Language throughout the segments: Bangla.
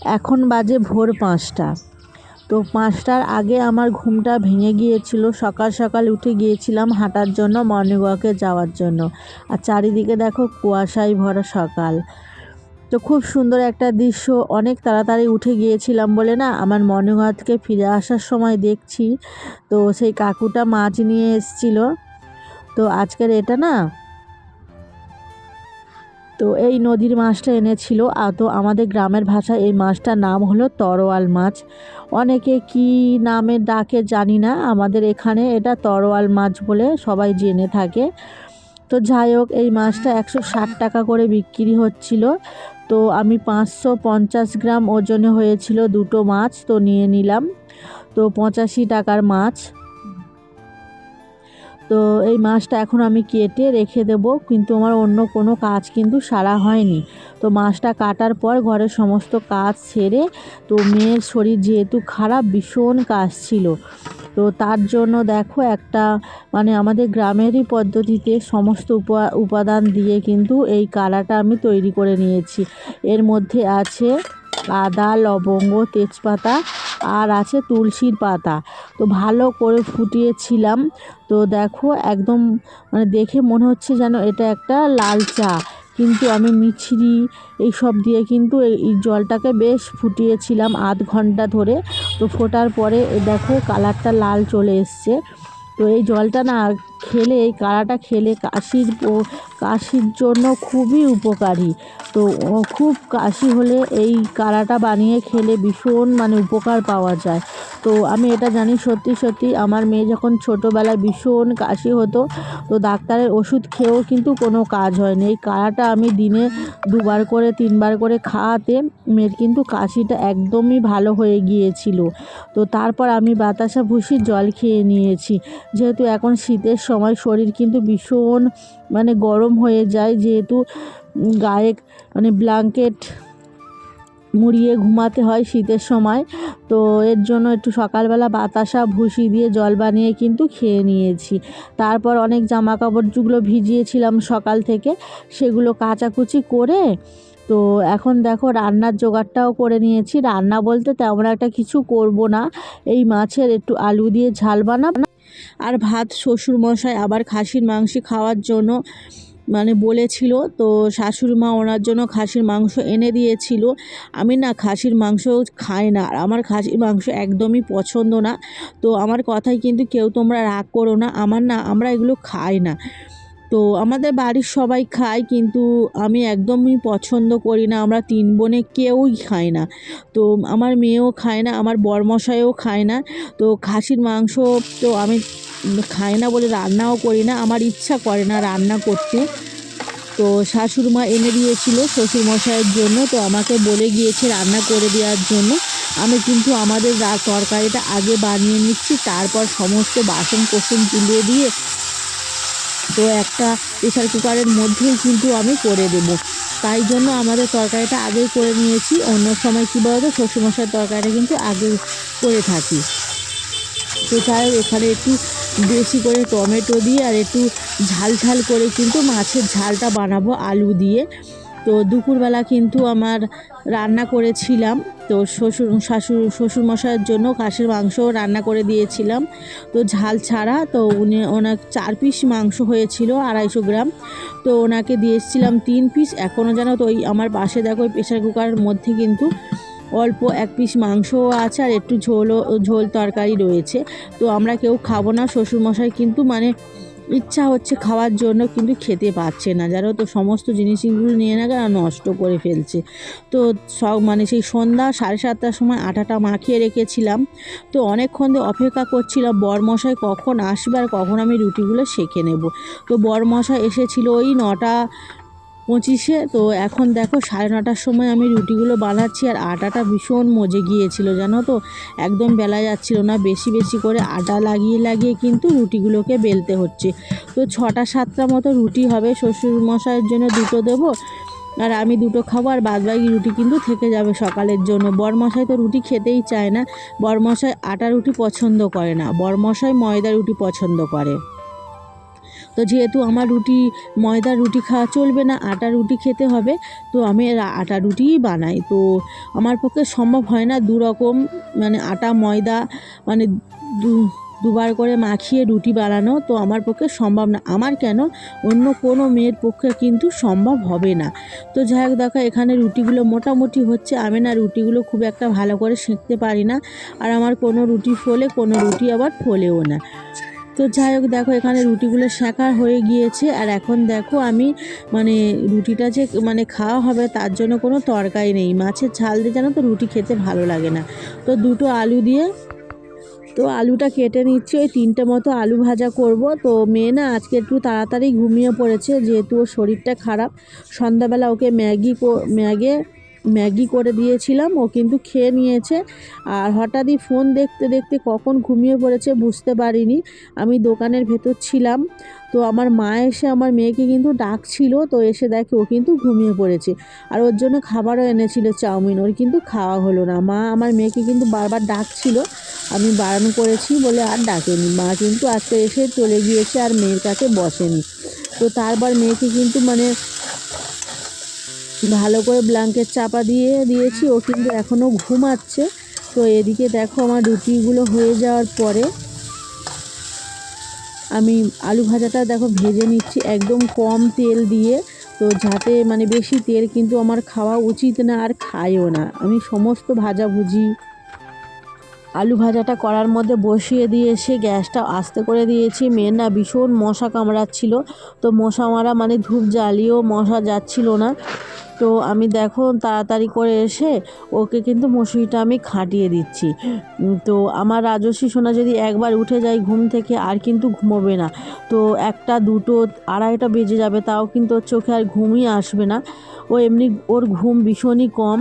এখন বাজে ভোর পাঁচটা। তো পাঁচটার আগে আমার ঘুমটা ভেঙে গিয়েছিল। সকাল সকাল উঠে গিয়েছিলাম হাঁটার জন্য মর্নিং ওয়াকে যাওয়ার জন্য। আর চারিদিকে দেখো কুয়াশায় ভরা সকাল। তো খুব সুন্দর একটা দৃশ্য। অনেক তাড়াতাড়ি উঠে গিয়েছিলাম বলে না, আমার মর্নিং ওয়াক থেকে ফিরে আসার সময় দেখছি। তো সেই কাকুটা মাছ নিয়ে এসেছিল। তো আজকের এটা না তো এই নদীর মাছটা এনেছিল। আর তো আমাদের গ্রামের ভাষায় এই মাছটার নাম হলো তরোয়াল মাছ। অনেকে কি নামে ডাকে জানি না। আমাদের এখানে এটা তরোয়াল মাছ বলে সবাই জেনে থাকে। তো যাই হোক, এই মাছটা একশো ষাট টাকা করে বিক্রি হচ্ছিল। তো আমি পাঁচশো পঞ্চাশ গ্রাম ওজনে হয়েছিল দুটো মাছ, তো নিয়ে নিলাম। তো পঁচাশি টাকার মাছ। তো এই মাছটা এখন আমি কেটে রেখে দেব, কিন্তু আমার অন্য কোনো কাজ কিন্তু সারা হয়নি। তো মাছটা কাটার পর ঘরের সমস্ত কাজ সেরে, তো মেয়ের শরীর যেহেতু খারাপ, ভীষণ কাজ ছিল। তো তার জন্য দেখো একটা মানে আমাদের গ্রামেরই পদ্ধতিতে সমস্ত উপা, উপাদান দিয়ে কিন্তু এই কালাটা আমি তৈরি করে নিয়েছি। এর মধ্যে আছে আদা, লবঙ্গ, তেজপাতা আর আছে তুলসীর পাতা। তো ভালো করে ফুটিয়েছিলাম। তো দেখো একদম মানে দেখে মনে হচ্ছে যেন এটা একটা লাল চা। কিন্তু আমি মিছরি এইসব দিয়ে কিন্তু এই জলটাকে বেশ ফুটিয়েছিলাম আধ ঘণ্টা ধরে। তো ফোটার পরে দেখো কালারটা লাল চলে এসছে। তো এই জলটা না খেলে, এই কাড়াটা খেলে কাশির কাশির জন্য খুবই উপকারী। তো খুব কাশি হলে এই কাড়াটা বানিয়ে খেলে ভীষণ মানে উপকার পাওয়া যায়। তো, আমি এটা জানি সত্যি সত্যি আমার মেয়ে যখন ছোটোবেলায় ভীষণ কাশি হতো, তো ডাক্তারের ওষুধ খেয়েও কিন্তু কোনো কাজ হয়নি। এই কাড়াটা আমি দিনে দুবার করে, তিনবার করে খাওয়াতে মেয়ের কিন্তু কাশিটা একদমই ভালো হয়ে গিয়েছিল। তো, তারপর আমি বাতাসা ভুষির জল খেয়ে নিয়েছি। যেহেতু এখন শীতের সময় শরীর কিন্তু ভীষণ মানে গরম হয়ে যায় যেহেতু গায়ে মানে ব্ল্যাঙ্কেট মুড়িয়ে ঘুমাতে হয় শীতের সময়। তো এর জন্য একটু সকালবেলা বাতাসা, ভুসি দিয়ে জল বানিয়ে কিন্তু খেয়ে নিয়েছি। তারপর অনেক জামা কাপড় যেগুলো ভিজিয়েছিলাম সকাল থেকে, সেগুলো কাচাকুচি করে তো এখন দেখো রান্নার জোগাড়টাও করে নিয়েছি। রান্না বলতে তেমন একটা কিছু করব না। এই মাছের একটু আলু দিয়ে ঝাল বানাবো। আর ভাত শ্বশুর মশাই আবার খাসির মাংস খাওয়ার জন্য মানে বলেছিল। তো শাশুড়িমা ওনার জন্য খাসির মাংস এনে দিয়েছিল। আমি না খাসির মাংস খাই না, আর আমার খাসির মাংস একদমই পছন্দ না। তো আমার কথায় কিন্তু কেউ তোমরা রাগ করো না। আমার না, আমরা এগুলো খাই না। তো আমাদের বাড়ির সবাই খায়, কিন্তু আমি একদমই পছন্দ করি না। আমরা তিন বোনে কেউই খাই না। তো আমার মেয়েও খায় না, আমার বরমশাইও খায় না। তো খাসির মাংস তো আমি খাই না বলে রান্নাও করি না, আমার ইচ্ছা করে না রান্না করতে। তো শাশুড়ি মা এনে দিয়েছিল শ্বশুরমশাইয়ের জন্য, তো আমাকে বলে গিয়েছে রান্না করে দেওয়ার জন্য। আমি কিন্তু আমাদের তরকারিটা আগে বানিয়ে নিচ্ছি, তারপর সমস্ত বাসন কোসন তুলে দিয়ে তো একটা প্রেশার কুকারের মধ্যেই কিন্তু আমি করে দেব। তাই জন্য আমাদের তরকারিটা আগেই করে নিয়েছি। অন্য সময় কী বলতো শ্বশুরমশাই তরকারিটা কিন্তু আগে করে থাকি। যাই এখানে একটু বেশি করে টমেটো দিয়ে আর একটু ঝাল ঝাল করে কিন্তু মাছের ঝালটা বানাবো আলু দিয়ে। তো দুপুরবেলা কিন্তু আমার রান্না করেছিলাম। তো শ্বশুর শাশুর শ্বশুরমশাইয়ের জন্য খাসির মাংস রান্না করে দিয়েছিলাম। তো ঝাল ছাড়া তো উনি, ওনার চার পিস মাংস হয়েছিল আড়াইশো গ্রাম। তো ওনাকে দিয়েছিলাম তিন পিস। এখনও যেন তো ওই আমার পাশে দেখো ওই প্রেশার কুকারের মধ্যে কিন্তু অল্প এক পিস মাংসও আছে আর একটু ঝোলও, ঝোল তরকারি রয়েছে। তো আমরা কেউ খাব না। শ্বশুরমশাই কিন্তু মানে ইচ্ছা হচ্ছে খাওয়ার জন্য, কিন্তু খেতে পারছে না। যারা তো, সমস্ত জিনিসগুলো নিয়ে না কেন নষ্ট করে ফেলছে। তো সব মানে সেই সন্ধ্যা সাড়ে সাতটার সময় আটাটা মাখিয়ে রেখেছিলাম। তো অনেকক্ষণ ধরে অপেক্ষা করছিলাম, বরমশাই কখন আসবে আর কখন আমি রুটিগুলো সেঁকে নেব। তো বরমশাই এসেছিল ওই নটা পঁচিশে, তো এখন দেখো সাড়ে নটার সময় আমি রুটিগুলো বানাচ্ছি আর আটাটা ভীষণ মজে গিয়েছিল, জানো তো? একদম বেলা যাচ্ছিল না, বেশি বেশি করে আটা লাগিয়ে লাগিয়ে কিন্তু রুটিগুলোকে বেলতে হচ্ছে। তো ছটা সাতটা মতো রুটি হবে শ্বশুর মশাইয়ের জন্য দুটো দেবো আর আমি দুটো খাব আর বাদবাকি রুটি কিন্তু থেকে যাবে সকালের জন্য। বরমশাই তো রুটি খেতেই চায় না, বরমশাই আটা রুটি পছন্দ করে না, বরমশাই ময়দা রুটি পছন্দ করে। তো যেহেতু আমার রুটি, ময়দার রুটি খাওয়া চলবে না, আটা রুটি খেতে হবে, তো আমি আটা রুটিই বানাই। তো আমার পক্ষে সম্ভব হয় না দু রকম মানে আটা, ময়দা মানে দু, দুবার করে মাখিয়ে রুটি বানানো, তো আমার পক্ষে সম্ভব না। আমার কেন? অন্য কোনো মেয়ের পক্ষে কিন্তু সম্ভব হবে না। তো যাই হোক, দেখো, এখানে রুটিগুলো মোটামুটি হচ্ছে। আমি না রুটিগুলো খুব একটা ভালো করে সেঁকতে পারি না, আর আমার কোনো রুটি ফোলে, কোনো রুটি আবার ফোলেও না। তো যাই হোক, দেখো এখানে রুটিগুলো সেঁকা হয়ে গিয়েছে, আর এখন দেখো আমি মানে রুটিটা যে মানে খাওয়া হবে তার জন্য কোনো তরকারি নেই। মাছের ঝাল দিয়ে জানো তো রুটি খেতে ভালো লাগে না। তো দুটো আলু দিয়ে, তো আলুটা কেটে নিচ্ছি, ওই তিনটে মতো আলু ভাজা করব। তো মেয়ে না আজকে একটু তাড়াতাড়ি ঘুমিয়ে পড়েছে, যেহেতু ওর শরীরটা খারাপ। সন্ধ্যাবেলা ওকে ম্যাগি ম্যাগে ম্যাগি করে দিয়েছিলাম, ও কিন্তু খেয়ে নিয়েছে। আর হঠাৎই ফোন দেখতে দেখতে কখন ঘুমিয়ে পড়েছে বুঝতে পারিনি। আমি দোকানের ভেতর ছিলাম, তো আমার মা এসে আমার মেয়েকে কিন্তু ডাকছিল, তো এসে দেখে ও কিন্তু ঘুমিয়ে পড়েছে। আর ওর জন্য খাবারও এনেছিল, চাউমিন। ওর কিন্তু খাওয়া হলো না। মা আমার মেয়েকে কিন্তু বারবার ডাকছিল। আমি বারণ করেছি বলে আর ডাকেনি। মা কিন্তু আজকে এসে চলে গিয়েছে আর মেয়ের কাছে বসেনি। তো তারপর মেয়েকে কিন্তু মানে ভালো করে ব্ল্যাঙ্কেট চাপা দিয়ে দিয়েছি। ও কিন্তু এখনও ঘুমাচ্ছে। তো এদিকে দেখো আমার রুটিগুলো হয়ে যাওয়ার পরে আমি আলু ভাজাটা দেখো ভেজে নিচ্ছি একদম কম তেল দিয়ে। তো যাতে মানে বেশি তেল কিন্তু আমার খাওয়া উচিত না আর খায়ও না। আমি সমস্ত ভাজাভুজি আলু ভাজাটা করার মধ্যে বসিয়ে দিয়ে এসে গ্যাসটা আস্তে করে দিয়েছি। মেয়ের না ভীষণ মশা কামড়াচ্ছিল। তো মশা মারা মানে ধূপ জ্বালিয়েও মশা যাচ্ছিল না। তো আমি দেখো তাড়াতাড়ি করে এসে ওকে কিন্তু মশুরিটা আমি খাটিয়ে দিচ্ছি। তো আমার রাজস্বী সোনা যদি একবার উঠে যায় ঘুম থেকে আর কিন্তু ঘুমোবে না। তো একটা, দুটো, আড়াইটা বেজে যাবে, তাও কিন্তু ওর চোখে আর ঘুমই আসবে না। ও এমনি, ওর ঘুম ভীষণই কম।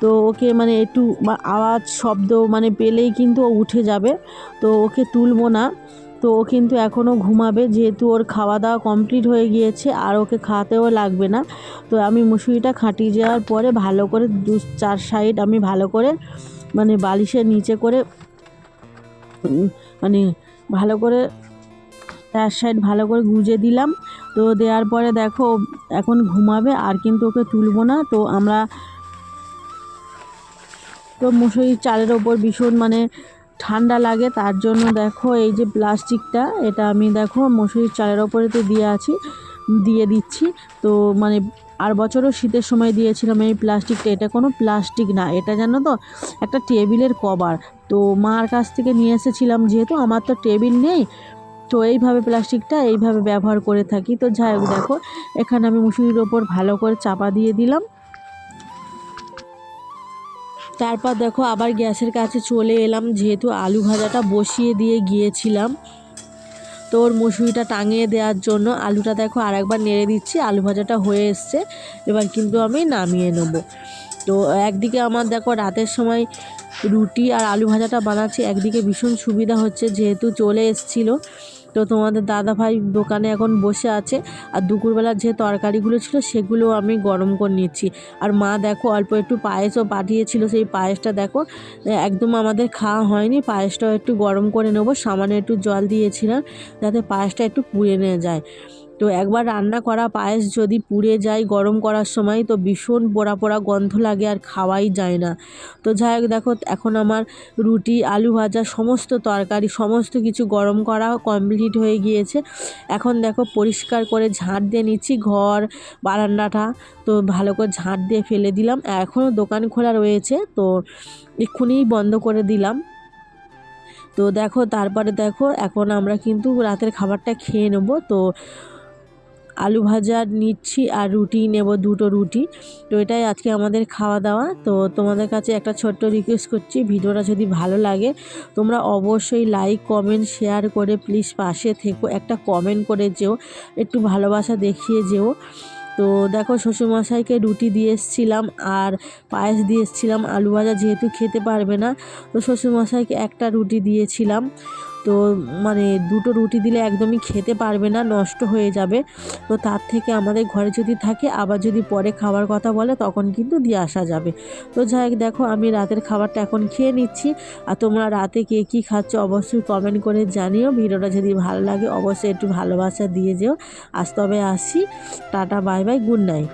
তো ওকে মানে একটু আওয়াজ, শব্দ মানে পেলেই কিন্তু ও উঠে যাবে। তো ওকে তুলবো না। তো ও কিন্তু এখনও ঘুমাবে, যেহেতু ওর খাওয়া দাওয়া কমপ্লিট হয়ে গিয়েছে আর ওকে খাওয়াতেও লাগবে না। তো আমি মুসুরিটা খাটিয়ে যাওয়ার পরে ভালো করে দু চার সাইড আমি ভালো করে মানে বালিশের নিচে করে মানে ভালো করে চার সাইড ভালো করে গুজে দিলাম। তো দেওয়ার পরে দেখো এখন ঘুমাবে আর কিন্তু ওকে তুলবো না। তো আমরা, তো মশারির চালের ওপর ভীষণ মানে ঠান্ডা লাগে, তার জন্য দেখো এই যে প্লাস্টিকটা, এটা আমি দেখো মশুরির চালের ওপরেতে দিয়ে আছি, দিয়ে দিচ্ছি। তো মানে আর বছরও শীতের সময় দিয়েছিলাম এই প্লাস্টিকটা, এটা কোনো প্লাস্টিক না, এটা জানো তো, একটা টেবিলের কভার। তো মার কাছ থেকে নিয়ে এসেছিলাম যেহেতু, আমার তো টেবিল নেই, তো এইভাবে প্লাস্টিকটা এইভাবে ব্যবহার করে থাকি। তো যাই হোক দেখো, এখানে আমি মুসুরির ওপর ভালো করে চাপা দিয়ে দিলাম। তারপর দেখো আবার গ্যাসের কাছে চলে এলাম, যেহেতু আলু ভাজাটা বসিয়ে দিয়ে গিয়েছিলাম। তো ওর মুসুরিটা টাঙিয়ে দেওয়ার জন্য আলুটা দেখো আরেকবার নেড়ে দিচ্ছি, আলু ভাজাটা হয়ে এসছে। এবার কিন্তু আমি নামিয়ে নেব। তো একদিকে আমার দেখো রাতের সময় রুটি আর আলু ভাজাটা বানাচ্ছি, একদিকে ভীষণ সুবিধা হচ্ছে, যেহেতু চলে এসছিলো। তো তোমাদের দাদা ভাই দোকানে এখন বসে আছে, আর দুপুরবেলার যে তরকারিগুলো ছিল সেগুলো আমি গরম করে নিচ্ছি। আর মা দেখো অল্প একটু পায়েসও পাঠিয়েছিল, সেই পায়েসটা দেখো, একদম আমাদের খাওয়া হয়নি, পায়েসটাও একটু গরম করে নেব, সামান্য একটু জল দিয়েছিলাম, যাতে পায়েসটা একটু পুড়ে নিয়ে যায়। তো একবার রান্না করা পায়েস যদি পুড়ে যায় গরম করার সময়, তো ভীষণ পোড়া পোড়া গন্ধ লাগে আর খাওয়াই যায় না। তো যাই হোক, দেখো, এখন আমার রুটি, আলু ভাজা, সমস্ত তরকারি, সমস্ত কিছু গরম করা কমপ্লিট হয়ে গিয়েছে। এখন দেখো, পরিষ্কার করে ঝাঁট দিয়ে নিচ্ছি ঘর, বারান্দাটা, তো ভালো করে ঝাঁট দিয়ে ফেলে দিলাম। এখনও দোকান খোলা রয়েছে, তো এক্ষুনিই বন্ধ করে দিলাম। তো দেখো, তারপরে দেখো, এখন আমরা কিন্তু রাতের খাবারটা খেয়ে নেব। তো আলু ভাজা নিচ্ছি আর রুটি নেব, দুটো রুটি। তো এটাই আজকে আমাদের খাওয়া দাওয়া। তো তোমাদের কাছে একটা ছোট্ট রিকোয়েস্ট করছি, ভিডিওটা যদি ভালো লাগে, তোমরা অবশ্যই লাইক কমেন্ট শেয়ার করে প্লিজ পাশে থেকো। একটা কমেন্ট করে যেও, একটু ভালোবাসা দেখিয়ে যেও। তো দেখো, শ্বশুরমশাইকে রুটি দিয়ে এসেছিলাম আর পায়েস দিয়ে এসেছিলাম। আলু ভাজা যেহেতু খেতে পারবে না, তো শ্বশুরমশাইকে একটা রুটি দিয়েছিলাম। তো মানে দুটো রুটি দিলে একদমই খেতে পারবে না, নষ্ট হয়ে যাবে। তো তার থেকে আমাদের ঘরে যদি থাকে, আবার যদি পরে খাওয়ার কথা বলে, তখন কিন্তু দিয়ে আসা যাবে। তো যাই দেখো আমি রাতের খাবারটা এখন খেয়ে নিচ্ছি। আর তোমরা রাতে কে কী খাচ্ছ অবশ্যই কমেন্ট করে জানিও। ভিডিওটা যদি ভালো লাগে, অবশ্যই একটু ভালোবাসা দিয়ে যেও। আজ তবে আসি। Tata, bye bye, good night.